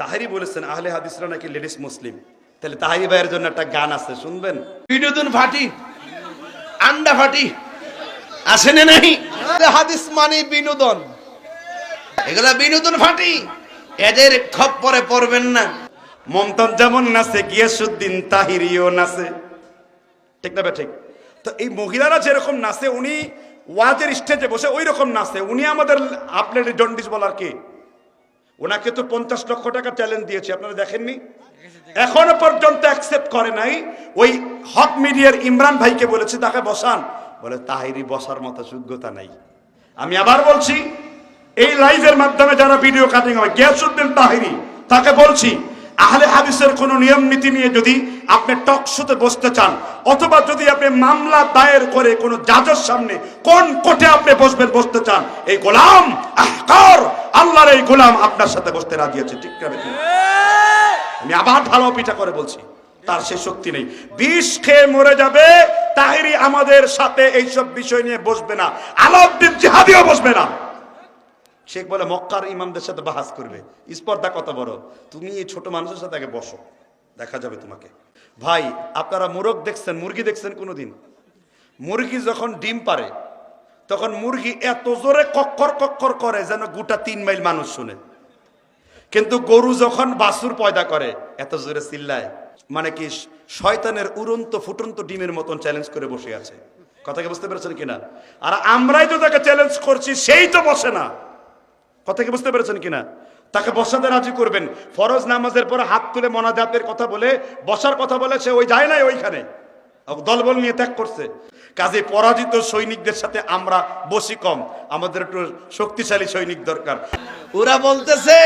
তাহারি বলেছেন আহলে হাদিসরা নাকি লেডিস মুসলিম। তাহলে তাহারি ভাইয়ের জন্য একটা গান আছে শুনবেন? বিনোদন ফাটি আন্ডা ফাটি। আসে না নাই? হাদিস মানে বিনোদন। এগুলা বিনোদন ফাটি এদের খপ্পরে পড়বেন না। মমতাজ যেমন নাচে গিয়াসুদ্দিন তাহিরিও নাচে। ঠিক না বে ঠিক? তো এই মহিলারা যেরকম নাচে উনি ওয়াজের স্টেজে বসে ওই রকম নাচে। উনি আমাদের আপনার জন্ডিস বলার কে? ওনাকে তো পঞ্চাশ লক্ষ টাকা চ্যালেঞ্জ দিয়েছে, আপনারা দেখেননি? এখনও পর্যন্ত অ্যাকসেপ্ট করে নাই। ওই হক মিডিয়ার ইমরান ভাইকে বলেছে, তাকে বসান। বলে, তাহিরি বসার মতো যোগ্যতা নাই। আমি আবার বলছি, এই লাইভের মাধ্যমে যারা ভিডিও কাটিং হয় গিয়াসুদ্দিন তাহিরি, তাকে বলছি আহলে হাদিসের কোন নিয়ম নীতি নিয়ে যদি আপনি টক শোতে বসতে চান, অথবা যদি আপনি মামলা দায়ের করে কোন জাজের সামনে কোন কোর্টে আপনি বসবেন, বসতে চান, এই গোলাম আহকার, আল্লাহর এই গোলাম আপনার সাথে বসতে রাজি আছে, ঠিক না? আমি আবার ভালো পিঠা করে বলছি, তার সে শক্তি নেই। বিষ খেয়ে মরে যাবে, তাহিরি আমাদের সাথে এইসব বিষয় নিয়ে বসবে না। আলাউদ্দিন জিহাদিও বসবে না। শেখ বলে, মক্কার ইমামদের সাথে বাহাস করবে। স্পর্ধা কত বড়? তুমি এই ছোট মানুষের সাথে আগে বসো, দেখা যাবে তোমাকে। ভাই, আপনারা মোরগ দেখছেন, মুরগি দেখছেন কোনোদিন? মুরগি যখন ডিম পারে, তখন মুরগি এত জোরে কক্কর কক্কর করে যেন গোটা তিন মাইল মানুষ শুনে। কিন্তু গরু যখন বাছুর পয়দা করে, এত জোরে চিল্লায়। মানে কি, শয়তানের উড়ন্ত ফুটন্ত ডিমের মতন চ্যালেঞ্জ করে বসে আছে। কথাকে বুঝতে পেরেছেন কিনা? আর আমরাই তো তাকে চ্যালেঞ্জ করছি, সেই তো বসে না। কথা কি বুঝতে পেরেছেন কিনা? তাকে বসাতে রাজি করবেন। ফরজ নামাজের পরে হাত তুলে মনাজাতের কথা বলে, বসার কথা বলে, সে ওই যায় নাই ওইখানে। দলবল নিয়ে ত্যাগ করছে। কাজে পরাজিত সৈনিকদের সাথে আমরা বসি কম। আমাদের একটু শক্তিশালী সৈনিক দরকার। ওরা বলতেছে,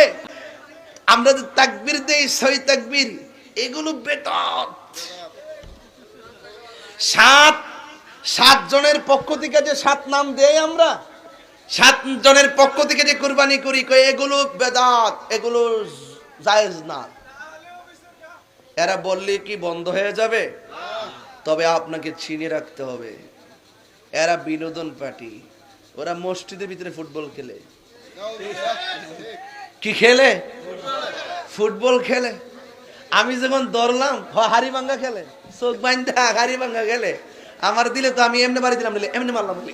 আমরা যে তাকবীর দেই, সই তাকবির, এগুলো বেতন সাত সাত জনের পক্ষ থেকে যে সাত নাম দেয় আমরা সাত জনের পক্ষ থেকে যে কুরবানি করি এগুলো বেদাত, এগুলো জায়েজ না। এরা বললে কি বন্ধ হয়ে যাবে? তবে আপনাকে চিনে রাখতে হবে। এরা বিনোদন পার্টি। ওরা মসজিদের ভিতরে ফুটবল খেলে। কি খেলে? ফুটবল খেলে। আমি যখন দৌড়লাম হারি ভাঙ্গা খেলে। চোখ বাইন্দা হারি ভাঙ্গা খেলে। আমার দিলে তো আমি এমনি বাড়ি দিলাম এমনি মারলাম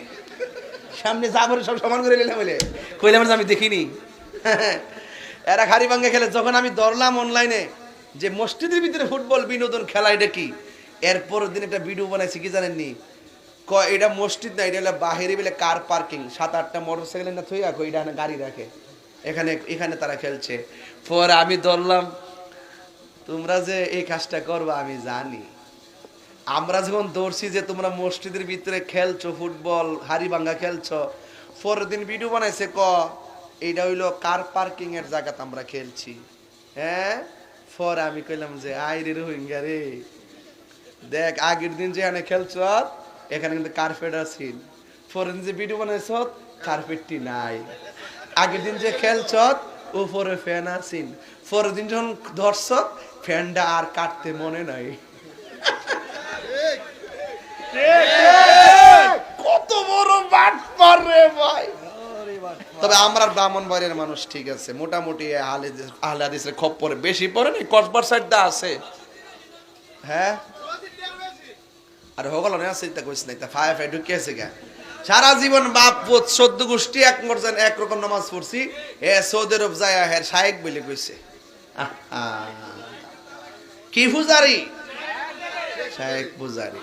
সামনে করে সব সমান করে নিলাম বলে। কইলাম আমি দেখিনি। এরা হারি ভাঙ্গা খেলে, যখন আমি দৌড়লাম অনলাইনে যে মসজিদের ভিতরে ফুটবল বিনোদন খেলা, এটা কি? এরপর দিন একটা ভিডিও বানাইছি, কি জানেননি? ক এটা মসজিদ না, এটা হলো বাহিরে বলে কার পার্কিং সাত, আটটা মোটর সাইকেল না থই রাখো এটা গাড়ি রাখে। এখানে এখানে তারা খেলছে। পরে আমি ধরলাম, তোমরা যে এই কাজটা করবা, আমি জানি। আমরা যখন দৌড়ছি যে তোমরা মসজিদের ভিতরে খেলছো, ফুটবল, হাড়ি ভাঙ্গা খেলছো, পরের দিন ভিডিও বানাইছে ক, এইটা হইল কার পার্কিং এর জায়গাতে আমরা খেলছি। হ্যাঁ? পরে আমি কইলাম যে আই রে রোহিঙ্গা রে। দেখ, আগের দিন যে এখানে খেলছ এখানে কিন্তু কার্পেট আছে পরের দিন যে ভিডিও বানাইছ কার্পেটটি নাই। আগের দিন যে খেলছ উপরে ফ্যান আছেন পরের দিন যখন ধরছ ফ্যানটা আর কাটতে মনে নাই কত বড় বাট রে ভাই তবে আমরা ব্রাহ্মণ বাড়ির মানুষ, ঠিক আছে। মোটামুটি আহলে হাদিসের খপ্পরে বেশি পড়ে নি কসবার সাইডটা আছে। হ্যাঁ? আর হগল না আছে তা কইছ নাই, তা ফায়া ফাই ঢুকে আছে গা। সারা জীবন বাপ, পুত, সদ্য গোষ্ঠী, এক মরজান একরকম নামাজ পড়ছি। এ সৌদি আরব যায় হের শায়েক বলে কইছে। কি পূজারি? শায়েক পূজারি।